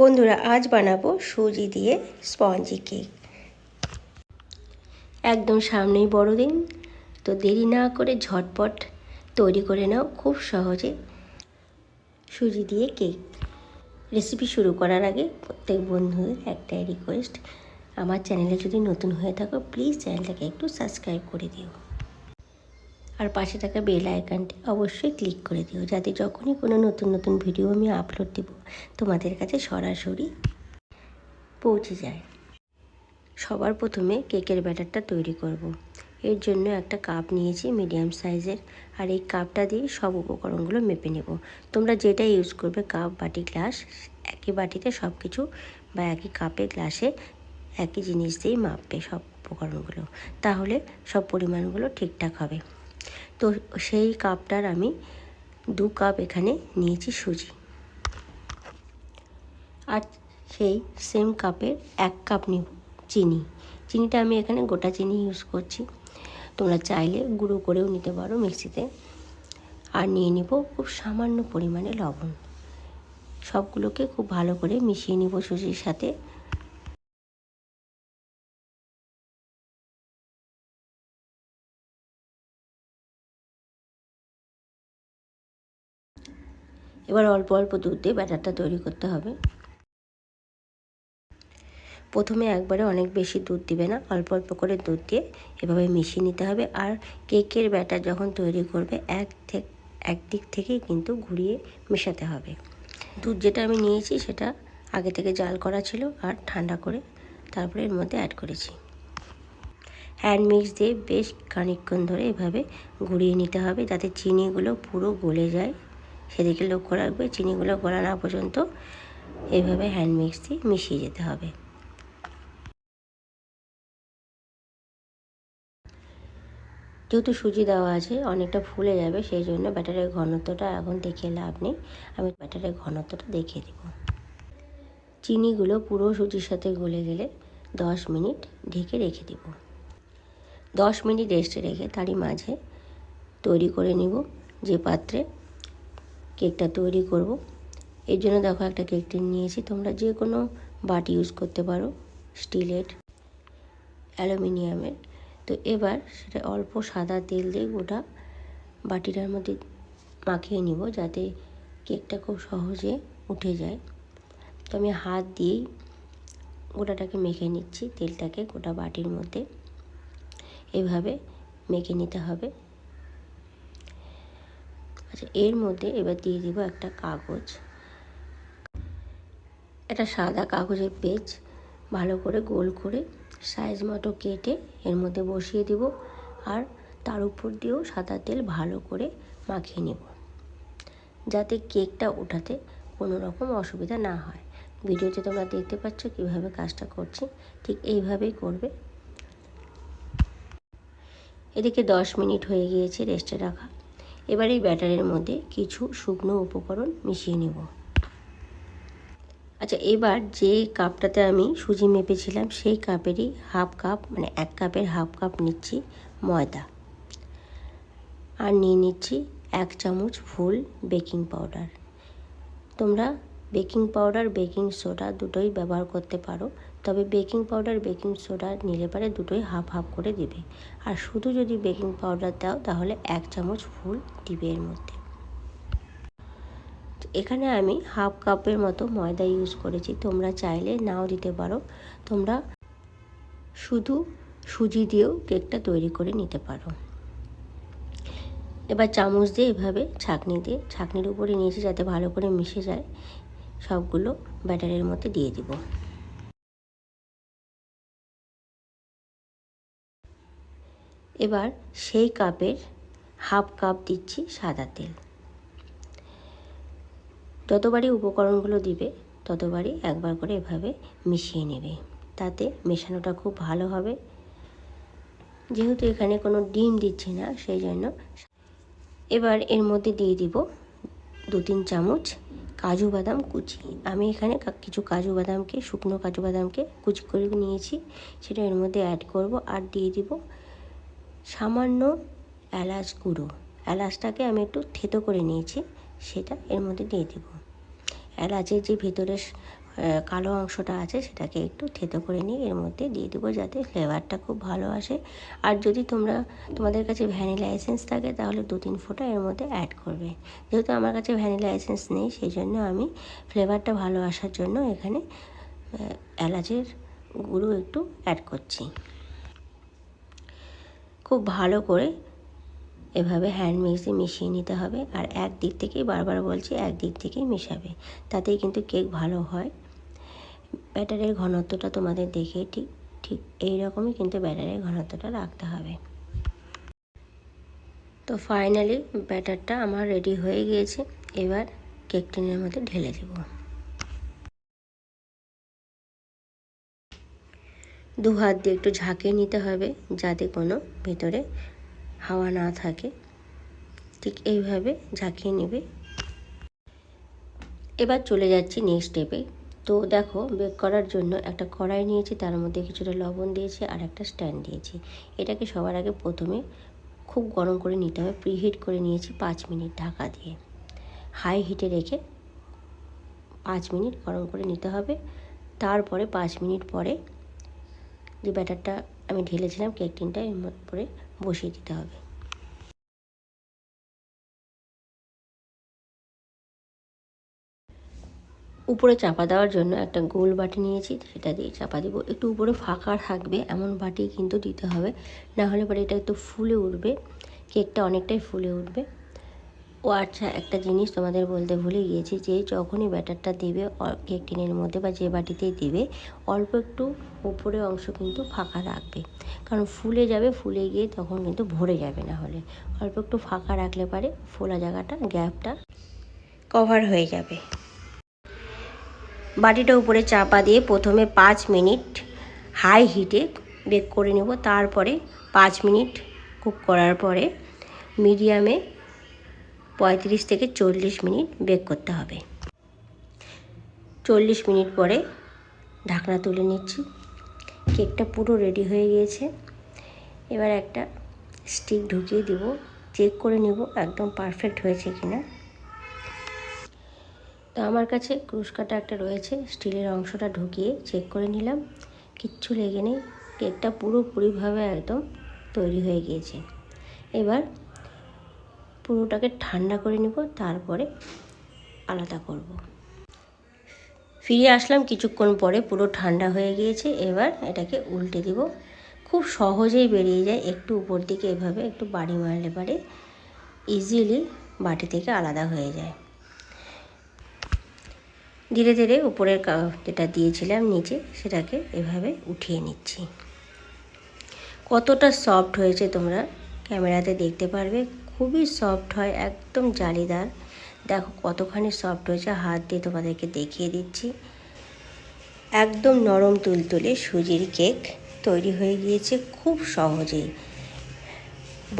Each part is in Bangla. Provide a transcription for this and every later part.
বন্ধুরা, আজ বানাবো সুজি দিয়ে স্পঞ্জি কেক। একদম সামনেই বড়দিন, তো দেরি না করে ঝটপট তৈরি করে নাও খুব সহজে সুজি দিয়ে কেক। রেসিপি শুরু করার আগে প্রত্যেক বন্ধুদের একটাই রিকোয়েস্ট আমার চ্যানেলে যদি নতুন হয়ে থাকো প্লিজ চ্যানেলটাকে একটু সাবস্ক্রাইব করে দিও। আর পাশে থাকা বেল আইকনটি অবশ্যই ক্লিক করে দিও, যাতে যখনই কোনো নতুন নতুন ভিডিও আমি আপলোড দেব, তোমাদের কাছে সরাসরি পৌঁছে যায়। সবার প্রথমে কেকের ব্যাটারটা তৈরি করব। এর জন্য একটা কাপ নিয়েছি মিডিয়াম সাইজের আর এই কাপটা দিয়ে সব উপকরণগুলো মেপে নেব। তোমরা যেটা ইউজ করবে কাপ বাটি গ্লাস একই বাটিতে সব কিছু বা একই কাপে গ্লাসে একই জিনিস দিয়েই মাপবে সব উপকরণগুলো। তাহলে সব পরিমাণগুলো ঠিকঠাক হবে। তো সেই কাপটার আমি দু কাপ এখানে নিয়েছি সুজি। আর সেই সেম কাপের এক কাপ নিব চিনি। চিনিটা আমি এখানে গোটা চিনি ইউজ করছি। তোমরা চাইলে গুঁড়ো করেও নিতে পারো মিক্সিতে। আর নিয়ে নিব খুব সামান্য পরিমাণে লবণ। সবগুলোকে খুব ভালো করে মিশিয়ে নিব সুজির সাথে। এবার অল্প অল্প দুধ দিয়ে ব্যাটারটা তৈরি করতে হবে। প্রথমে একবারে অনেক বেশি দুধ দিবে না, অল্প অল্প করে দুধ দিয়ে এভাবে মিশিয়ে নিতে হবে আর কেকের ব্যাটার যখন তৈরি করবে, এক থেকে একদিক থেকেই কিন্তু ঘুরিয়ে মেশাতে হবে। দুধ যেটা আমি নিয়েছি সেটা আগে থেকে জাল করা ছিল আর ঠান্ডা করে তারপরে এর মধ্যে অ্যাড করেছি। হ্যান্ড মিক্স দিয়ে বেশ খানিকক্ষণ ধরে এভাবে ঘুরিয়ে নিতে হবে যাতে চিনিগুলো পুরো গলে যায়। সেদিকে লক্ষ্য রাখবে, চিনিগুলো গলা না পর্যন্ত এইভাবে হ্যান্ড মিক্স দিয়ে মিশিয়ে যেতে হবে। যেহেতু সুজি দেওয়া আছে, অনেকটা ফুলে যাবে, সেই জন্য ব্যাটারের ঘনত্বটা এখন দেখে লাভ নেই। আমি ব্যাটারের ঘনত্বটা দেখিয়ে দেব। চিনিগুলো পুরো সুজির সাথে গলে গেলে দশ মিনিট ঢেকে রেখে দেব। দশ মিনিট রেস্টে রেখে তারই মাঝে তৈরি করে নিব যে পাত্রে কেকটা তৈরি করব। এর জন্য দেখো একটা কেক টিন নিয়েছি। তোমরা যে কোনো বাটি ইউজ করতে পারো, স্টিলের, অ্যালুমিনিয়ামের। তো এবার সেটা অল্প সাদা তেল দিয়ে গোটা বাটিটার মধ্যে মাখিয়ে নিব যাতে কেকটা খুব সহজে উঠে যায়। তো আমি হাত দিয়েই গোটাটাকে মেখে নিচ্ছি তেলটাকে গোটা বাটির মধ্যে। এভাবে মেখে নিতে হবে। আচ্ছা এর মধ্যে এবার দিয়ে দিব একটা কাগজ। একটা সাদা কাগজের পেজ, ভালো করে গোল করে সাইজ মতো কেটে এর মধ্যে বসিয়ে দিব আর তার উপর দিয়েও সাদা তেল ভালো করে মাখিয়ে নেব। যাতে কেকটা ওঠাতে কোনো রকম অসুবিধা না হয়। ভিডিওতে তোমরা দেখতে পাচ্ছ কীভাবে কাজটা করছি, ঠিক এইভাবেই করবে। এদিকে দশ মিনিট হয়ে গিয়েছে রেস্টে রাখা। এবার এই ব্যাটারের মধ্যে কিছু শুকনো উপকরণ মিশিয়ে নেব। আচ্ছা এবার যে কাপটাতে আমি সুজি মেপেছিলাম, সেই কাপেরই হাফ কাপ মানে এক কাপের হাফ কাপ নিচ্ছি ময়দা। আর নিয়ে নিচ্ছি এক চামচ ফুল বেকিং পাউডার। তোমরা বেকিং পাউডার, বেকিং সোডা দুটোই ব্যবহার করতে পারো। তবে বেকিং পাউডার, বেকিং সোডা নিলে পারে দুটোই হাফ হাফ করে দিবে। আর শুধু যদি বেকিং পাউডার দাও, তাহলে এক চামচ ফুল দিবে এর মধ্যে। এখানে আমি হাফ কাপের মতো ময়দা ইউজ করেছি। তোমরা চাইলে নাও দিতে পারো। তোমরা শুধু সুজি দিয়েও কেকটা তৈরি করে নিতে পারো। এবার চামচ দিয়ে এভাবে ছাঁকনি দিয়ে, ছাঁকনির উপরে নিয়েছি যাতে ভালো করে মিশে যায়, সবগুলো ব্যাটারের মধ্যে দিয়ে দিব। এবার সেই কাপের হাফ কাপ দিচ্ছি সাদা তেল। যতবারই উপকরণগুলো দিবে, ততবারই একবার করে এভাবে মিশিয়ে নেবে। তাতে মেশানোটা খুব ভালো হবে। যেহেতু এখানে কোনো ডিম দিচ্ছি না, সেই জন্য এবার এর মধ্যে দিয়ে দিব দু তিন চামচ কাজু বাদাম কুচি। আমি এখানে কিছু কাজু বাদামকে, শুকনো কাজু বাদামকে কুচি করে নিয়েছি। সেটা এর মধ্যে অ্যাড করব আর দিয়ে দিব সামান্য এলাচ গুঁড়ো। এলাচটাকে আমি একটু থেতো করে নিয়েছি, সেটা এর মধ্যে দিয়ে দেব। এলাচের যে ভেতরের কালো অংশটা আছে, সেটাকে একটু থেতো করে নিয়ে এর মধ্যে দিয়ে দেবো যাতে ফ্লেভারটা খুব ভালো আসে। আর যদি তোমরা, তোমাদের কাছে ভ্যানিলা এসেন্স থাকে, তাহলে দু তিন ফোঁটা এর মধ্যে অ্যাড করবে। যেহেতু আমার কাছে ভ্যানিলা এসেন্স নেই সেই জন্য আমি ফ্লেভারটা ভালো আসার জন্য এখানে এলাচের গুঁড়ো একটু অ্যাড করছি। খুব ভালো করে এভাবে হ্যান্ড মিক্সে মিশিয়ে নিতে হবে আর এক দিক থেকেই বারবার বলছি এক দিক থেকেই মেশাবে। তাতেই কিন্তু কেক ভালো হয়। ব্যাটারের ঘনত্বটা তোমাদের দেখে ঠিক ঠিক এই রকমই কিন্তু ব্যাটারের ঘনত্বটা রাখতে হবে। তো ফাইনালি ব্যাটারটা আমার রেডি হয়ে গিয়েছে। এবার কেক টিনের মধ্যে ঢেলে দেব। দু হাত দিয়ে একটু ঝাঁকিয়ে নিতে হবে যাতে কোনো ভেতরে হাওয়া না থাকে। ঠিক এইভাবে ঝাঁকিয়ে নেবে। এবার চলে যাচ্ছি নেক্সট স্টেপে তো দেখো বেক করার জন্য একটা কড়াই নিয়েছি, তার মধ্যে কিছুটা লবণ দিয়েছি আর একটা স্ট্যান্ড দিয়েছি। এটাকে সবার আগে প্রথমে খুব গরম করে নিতে হবে প্রিহিট করে নিয়েছি পাঁচ মিনিট ঢাকা দিয়ে। হাই হিটে রেখে পাঁচ মিনিট গরম করে নিতে হবে। তারপরে পাঁচ মিনিট পরে যে ব্যাটারটা আমি ঢেলেছিলাম কেক টিনটা, এর পরে বসিয়ে দিতে হবে। উপরে চাপা দেওয়ার জন্য একটা গোল বাটি নিয়েছি, সেটা দিয়ে চাপা দিব। একটু উপরে ফাঁকা থাকবে, এমন বাটি কিন্তু দিতে হবে। না হলে পরে এটা একটু ফুলে উঠবে, কেকটা অনেকটাই ফুলে উঠবে। ও আচ্ছা একটা জিনিস তোমাদের বলতে ভুলে গিয়েছি যে যখনই ব্যাটারটা দেবে কেক টিনের মধ্যে বা যে বাটিতেই দেবে, অল্প একটু উপরের অংশ কিন্তু ফাঁকা রাখবে। কারণ ফুলে যাবে, ফুলে গিয়ে তখন কিন্তু ভরে যাবে না হলে। অল্প একটু ফাঁকা রাখলে পারে ফোলা জায়গাটা, গ্যাপটা কভার হয়ে যাবে। বাটিটা উপরে চাপা দিয়ে প্রথমে পাঁচ মিনিট হাই হিটে বেক করে নেব। তারপরে পাঁচ মিনিট কুক করার পরে মিডিয়ামে পঁয়ত্রিশ থেকে চল্লিশ মিনিট বেক করতে হবে। চল্লিশ মিনিট পরে ঢাকনা তুলে নিচ্ছি। কেকটা পুরো রেডি হয়ে গিয়েছে। এবার একটা স্টিক ঢুকিয়ে দিব। চেক করে নেব একদম পারফেক্ট হয়েছে কিনা। তো আমার কাছে ক্রুশকাটা একটা রয়েছে, স্টিলের অংশটা ঢুকিয়ে চেক করে নিলাম। কিচ্ছু লেগে নেই। কেকটা পুরোপুরিভাবে একদম তৈরি হয়ে গিয়েছে। এবার পুরোটাকে ঠান্ডা করে নেব, তারপরে আলাদা করব। ফিরে আসলাম কিছুক্ষণ পরে, পুরো ঠান্ডা হয়ে গিয়েছে, এবার এটাকে উল্টে দিব। খুব সহজেই বেরিয়ে যায়, একটু উপর দিকে এভাবে, একটু বাড়ি মারলে পারে ইজিলি বাটি থেকে আলাদা হয়ে যায়। ধীরে ধীরে উপরের যেটা দিয়েছিলাম নিচে, সেটাকে এভাবে উঠিয়ে নিচ্ছি। কতটা সফট হয়েছে তোমরা ক্যামেরাতে দেখতে পারবে। খুবই সফট হয়, একদম জালিদার। দেখো কতখানি সফট হয়েছে, হাত দিয়ে তোমাদেরকে দেখিয়ে দিচ্ছি। একদম নরম তুলতুলে সুজির কেক তৈরি হয়ে গিয়েছে খুব সহজেই।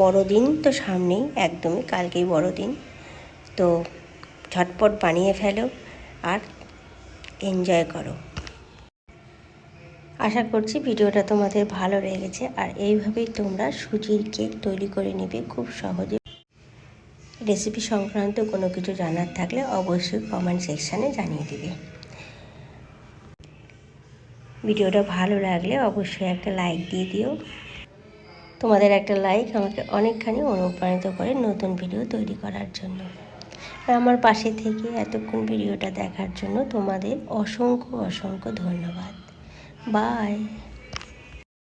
বড়দিন তো সামনেই, একদমই কালকেই বড়দিন। তো ঝটপট বানিয়ে ফেলো আর এনজয় করো। আশা করছি ভিডিওটা তোমাদের ভালো লেগেছে আর এইভাবেই তোমরা সুজির কেক তৈরি করে নেবে খুব সহজে। রেসিপি সংক্রান্ত কোনো কিছু জানার থাকলে অবশ্যই কমেন্ট সেকশানে জানিয়ে দিবে। ভিডিওটা ভালো লাগলে অবশ্যই একটা লাইক দিয়ে দিও। তোমাদের একটা লাইক আমাকে অনেকখানি অনুপ্রাণিত করে নতুন ভিডিও তৈরি করার জন্য। আমার পাশে থেকে এতক্ষণ ভিডিওটা দেখার জন্য তোমাদের অসংখ্য অসংখ্য ধন্যবাদ। বাই